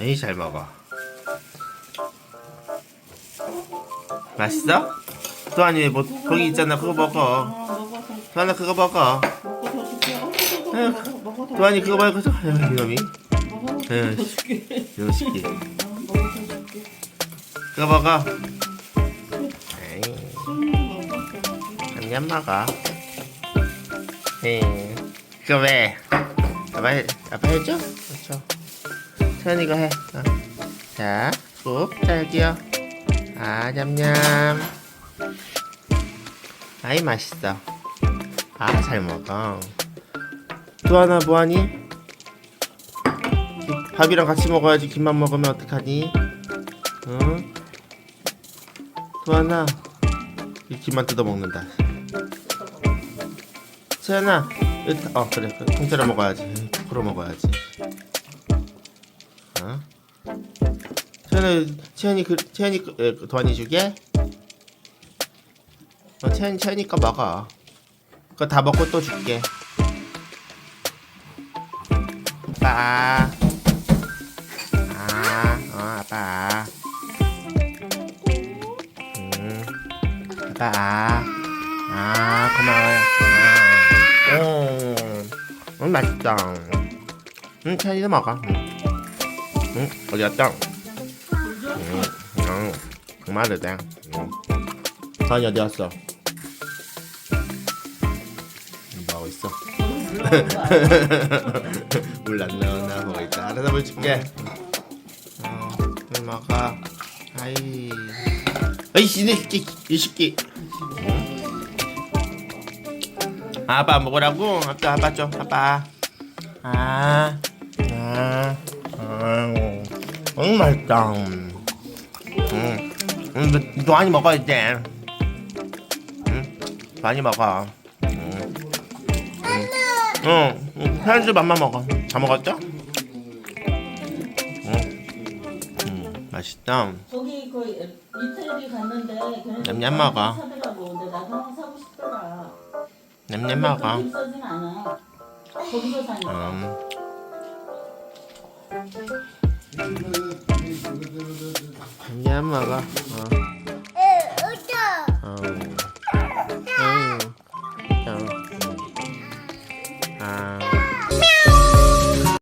에이 잘 먹어. 맛있어? 또 아니 뭐 거기 있잖아 그거 먹어. 또아나 그거 먹어. 더 또아니 그거 먹어. 에휴 이놈이. 에휴. 이놈 줄게. 그거 먹어. 에이 술 먹어. 에이 그거 왜? 아빠 해, 아빠 해줘? 그렇죠. 태연이가 해. 어. 자, 쑥. 자 여기요. 아 냠냠. 아이 맛있어. 아 잘 먹어. 또 하나 뭐하니? 이 밥이랑 같이 먹어야지 김만 먹으면 어떡하니? 응? 또 하나 이 김만 뜯어 먹는다. 채연아, 어 그래, 그 통째로 먹어야지. 풀어 먹어야지. 어? 채연아, 채연이 그 채연이 그, 에, 그 주게? 어, 채연 채연이 거 먹어. 그거 다 먹고 또 줄게. 아빠. 아, 어 아빠. 음, 아빠. 아 고마워요. 아, 음, 음 맛있다. 음 채연이도 먹어. 음, 음 어디 갔다? 음, 음, 정말이다. 음. 도안이 어디 갔어? 음, 뭐 하고 있어? 물 안 나오나 보고 있다. 알아서 물 줄게. 어, 물 먹어. 아이. 아이씨, 이 새끼, 이 새끼. 아빠 안 먹으라고? 아빠, 아빠 줘, 아빠. 아, 아. 응, 맛있다. 응, 응, 너 많이 먹어야 돼. 응, 많이 먹어. 응. 응, 응, 현주 맘만 먹어. 다 먹었죠? 응, 응, 맛있다. 거기 그 이태리 갔는데 냠냠 먹어. 사더라고. 근데 나도 하나 사고 싶더라. 냠냠 먹어. 그렇게 비싸진 않아. 거기서 사니까. 음, 얌 먹어. 어. 어. 아.